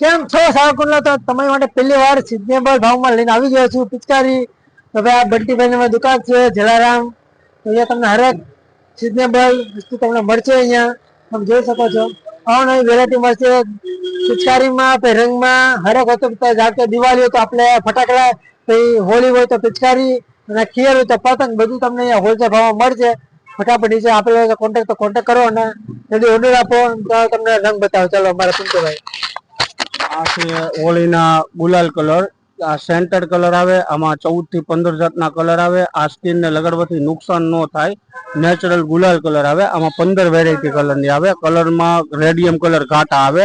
કેમ? છો સાવકુંડલા તો તમારી માટે પહેલી વાર સિઝનેબલ ભાવમાં લઈને આવી ગયો છું, પિચકારી. તો ભાઈ, આ બંટીભાઈ દુકાન છે, જલારામ. તો અહીંયા તમને હરેક સિઝનેબલ વસ્તુ તમને મળશે અહીંયા. તમે જોઈ શકો છો. અવનવી વેરાયટી મળશે. પિચકારીમાં રંગમાં હરેક વસ્તુ. જાણ કે દિવાળી હોય તો આપણે ફટાકડા, પછી હોળી હોય તો પિચકારી, અને ખીર હોય તો પતંગ, બધું તમને અહીંયા હોલસેલ ભાવમાં મળશે. ફટાફટ નીચે આપેલો કોન્ટેક્ટ તો કોન્ટેક્ટ કરો અને જલ્દી ઓર્ડર આપો. તો તમને રંગ બતાવો. ચાલો, અમારા પિન્ટુભાઈ આ છે હોળીના ગુલાલ કલર. આ સેન્ટર કલર આવે, આમાં ચૌદથી પંદર જાતના કલર આવે. આ સ્કિન ને લગાડવાથી નુકસાન ન થાય. નેચરલ ગુલાલ કલર આવે, આમાં પંદર વેરાયટી કલરની આવે. કલરમાં રેડિયમ કલર ઘાટા આવે.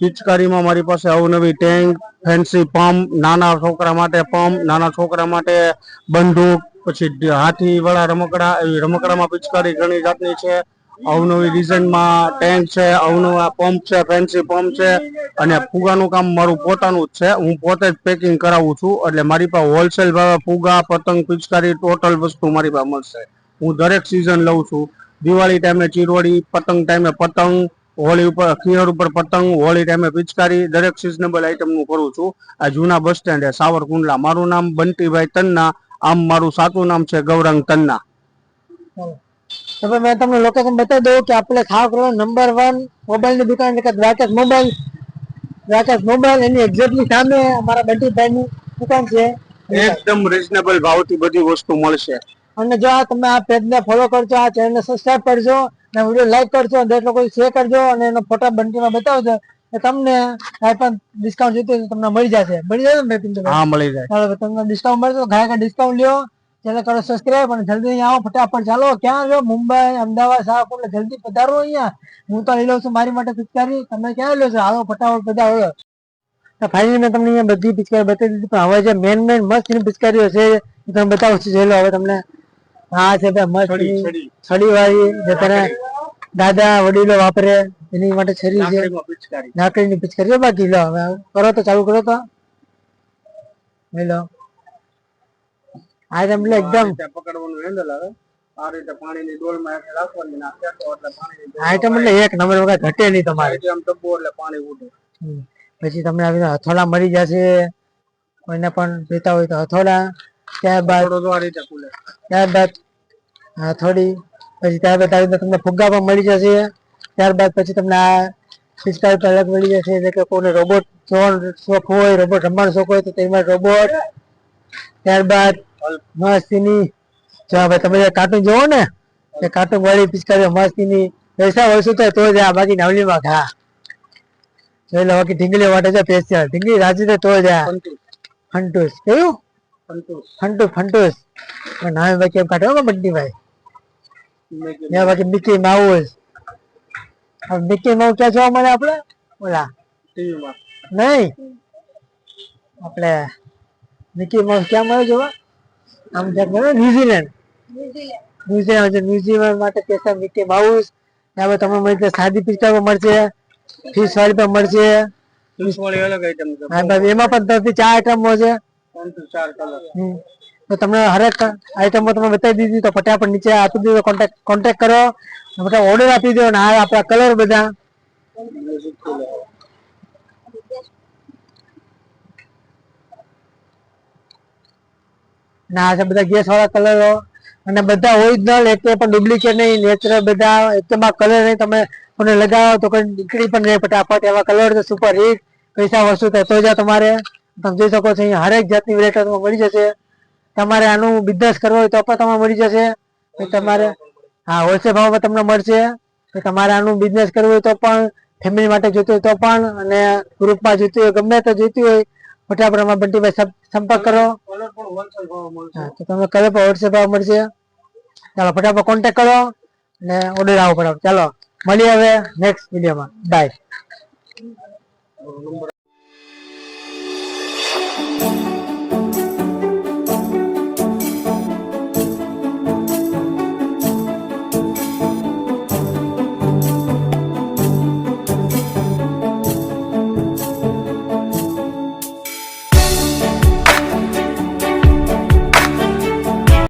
પિચકારીમાં મારી પાસે અવનવી ટેન્ક ફેન્સી પંપ નાના છોકરા માટે પંપ નાના છોકરા માટે બંદૂક, પછી હાથી વાળા રમકડા, એવી રમકડામાં પિચકારી ઘણી જાતની છે. અવનવી ડિઝાઇનમાં ટેન્ક છે, અવનવા પંપ છે ફેન્સી પંપ છે અને ફુગાનું કામ મારું પોતાનું જ છે. હું પોતે જ પેકિંગ કરાવું છું એટલે મારી પાસે હોલસેલ ભાવે ફુગા, પતંગ, પિચકારી ટોટલ વસ્તુ મારી પાસે મળશે. હું દરેક સિઝન લઉં છું. દિવાળી ટાઈમે ચીરવડી, પતંગ ટાઈમે પતંગ, હોળી ઉપર ખીર ઉપર પતંગ, હોળી ટાઈમે પિચકારી, દરેક સિઝનેબલ આઈટમનું કરું છું. આ જૂના બસ સ્ટેન્ડ સાવરકુંડલા. મારું નામ બંટીભાઈ તન્ના, આમ મારું સાચું નામ છે ગૌરંગ તન્ના. તો ભાઈ મેં તમને લોકેશન બતાવી દઉં કે આપણે ખાવ કરો નંબર વન મોબાઈલની દુકાન એટલે કે દ્વારકેશ મોબાઈલ દ્વારકાશ મોબાઈલ એની એક્ઝેક્ટલી સામે અમારા બંટીભાઈ ની દુકાન છે. એકદમ રિઝનેબલ ભાવથી બધી વસ્તુ મળશે. અને જો આ તમે આ પેજને ફોલો કરજો આ ચેનલને સબસ્ક્રાઇબ કરજો અને વીડિયો લાઈક કરજો અને દરેક લોકો શેર કરજો અને એનો ફોટા બંટીમાં બતાવજો એ તમને કાંઈ પણ ડિસ્કાઉન્ટ જોઈતું તમને મળી જશે. મળી જશે ને હા મળી જાય. તમને ડિસ્કાઉન્ટ મળશે તો ઘણા ડિસ્કાઉન્ટ લ્યો. ચેનલ કરો સબસ્ક્રાઇબ અને જલ્દી અહીંયા આવો ફટાફટ. ચાલો ક્યાં રહ્યો મુંબઈ અમદાવાદ સાવરકુંડ જલ્દી પધારો અહીંયા. હું તો લઈ લઉં છું મારી માટે પિચકારી તમે ક્યાં લો છો? આવો ફટાફટ પધારો. તો ફાઇનલી મેં તમને અહીંયા બધી પિચકારી બતાવી દીધી પણ હવે જે મેન મેન મસ્તની પિચકારીઓ છે તમે બતાવું છું. જોઈ લો હવે તમને હા છે ભાઈ મસ્ત છડી, વાળી જે તને દાદા વડીલો વાપરે એની માટે છરી છે. લાકડીમાં ની લાકડીની પિચકારી બાકી લો હવે કરો તો ચાલુ કરો તો. લઈ લો. આ તમને એકદમ પકડવાનું હેન્ડલ આવે. આ રીતે પાણીની ડોલમાં રાખવાની ને એટલે પાણી આઈટમ એટલે એક નંબર વગર ઘટે નહીં તમારે. આમ ડબ્બો એટલે પાણી ઉડે. પછી તમને આવી હથોડા મળી જશે. કોઈને પણ પીતા હોય તો હથોડા. ત્યારબાદ આ રીતે ખુલે. ત્યારબાદ હથોડી. પછી ત્યારબાદ આવી તમને ફુગ્ગા પણ મળી જશે. ત્યારબાદ પછી તમને આ પણ અલગ મળી જશે. એટલે કે કોઈને રોબોટ જોવાનો શોખ હોય રોબોટ રમવાનો શોખ હોય તો તેમાં રોબોટ ત્યારબાદ મસ્તીની જો આ ભાઈ તમે જે કાર્ટૂન જોવો ને એ કાર્ટૂન વાળી પિચકારી મસ્તીની પૈસા વળશું તો તો જ આ બાકી નાવલીમાં ઘા. જોઈ લો બાકી ઢીંગલી માટે છે સ્પેશિયલ ઢીંગલી રાજી તો જ આ ફંટુસ. ફંટુસ. કયું ફંટુસ. ફંટુસ ફંટુસ. નામે બાકી એમ કાઢો બંટી ભાઈ? મેં કીધું ને બાકી મિકી માઉસ હવે મિકી માઉસ ક્યાં જોવા મળે આપણે? ઓલા. TV માં નહીં. આપણે મિકી માઉસ ક્યાં મળે જોવા? આમ મળે ન્યુઝીલેન્ડ. ન્યુઝીલેન્ડ. ન્યુઝીલેન્ડ માટે કેસર મિકી માઉસ હવે તમને મળશે સાદી પિક્ચર મળશે ફિશ વાળી પણ મળશે. ફિશ વાળી અલગ આઈટમ છે. એમાં પણ ત્રણથી ચાર આઈટમો છે ચાર કલર તો તમને હરેક આઈટમો તમે બતાવી દીધી તો ફટાફટ નીચે આપી દીધો કોન્ટેક્ટ કોન્ટેક્ટ કરો. ફટાફટ ઓર્ડર આપી દો અને આ આપણા કલર બધા. અને આ છે બધા ગેસ વાળા કલરો અને બધા ઓરિજિનલ એક પણ ડુપ્લિકેટ નહીં નેચરલ બધા એકદમ આ કલર નહીં, તમે મને લગાવો તો કોઈ નીકળી પણ નહીં ફટાફટ. એવા કલર છે સુપર હિટ પૈસા વસ્તુ તો તો જ તમારે. તમે જોઈ શકો છો, અહીંયા હરેક જાતની વેરાયટી તમને મળી જશે. તમારે આનું બિઝનેસ કરવો હોય તો પણ તમને મળી જશે. તમારે, હા હોલસેલ ભાવમાં તમને મળશે. તમારે આનું બિઝનેસ કરવું હોય તો પણ ફેમિલી માટે જોઈતું હોય તો પણ, અને ગ્રુપમાં જોઈતું હોય, ગમે તે જોઈતું હોય ફટાફટ પ્રમાણમાં બંટીભાઈ સંપર્ક કરો. તો તમને કલર પર હોલસેલ ભાવ મળશે. ચાલો ફટાફટ કોન્ટેક્ટ કરો અને ઓર્ડર આવો ફટાફટ. ચાલો મળીએ હવે નેક્સ્ટ વિડીયોમાં બાય